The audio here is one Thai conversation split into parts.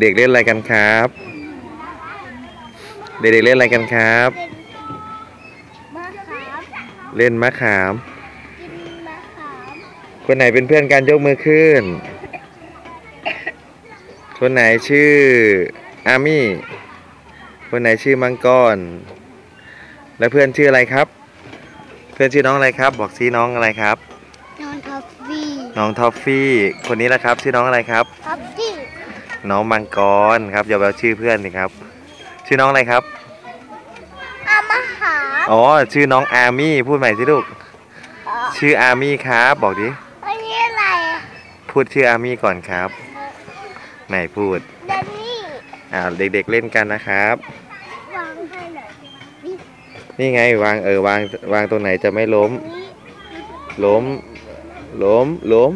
เด็กๆเล่นอะไรกันครับ เด็กๆเล่นอะไรกันครับ มะขามเล่นมะขาม กินมะขามคนไหนเป็นเพื่อนกันยกมือขึ้น คนไหนชื่ออามี่ คนไหนชื่อมังกร และเพื่อนชื่ออะไรครับ เพื่อนชื่อน้องอะไรครับ บอกซีน้องอะไรครับ นอนทัฟฟี่น้องทอฟฟี่ คนนี้ละครับ ชื่อน้องอะไรครับทัฟฟี่ น้องมังกรครับอย่าเอาชื่อเพื่อนสิครับ ชื่อน้องอะไรครับอามะขามอ๋อชื่อน้องอามี่พูดใหม่สิลูกชื่ออามี่ครับบอกดิอันนี้อะไรอะพูดชื่ออามี่ก่อนครับไหนพูดแดนนี่อ่าเด็กๆเล่นกันนะครับวางให้หน่อยนี่นี่ไงวางเออวางวางตรงไหนจะไม่ล้มนี่ล้มล้มล้ม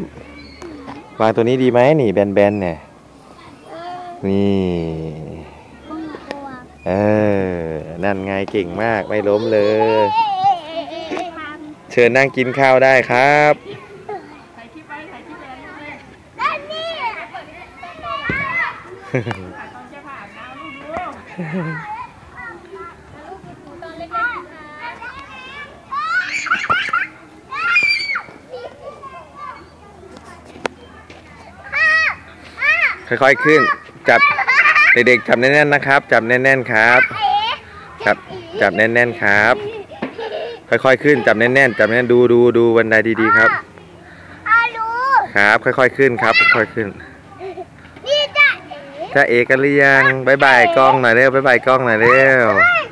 วางตัวนี้ดีไหมนี่แบนๆเนี่ยเออ นี่เออ นั่นไงเก่งมากไม่ล้มเลย เชิญนั่งกินข้าวได้ครับค่อยๆขึ้น จับเด็กๆจับแน่นๆนะครับ จับแน่นๆครับ จับจับแน่นๆครับ ค่อยๆขึ้นจับแน่นๆจับแน่นดูดูดูบันไดดีๆครับอาลูครับ ค่อยๆขึ้นครับ ค่อยๆขึ้นนี่จ้ะเอ๋จ้าเอกันหรือยังบายบายกล้องหน่อยเร็วบายบายกล้องหน่อยเร็วเอ้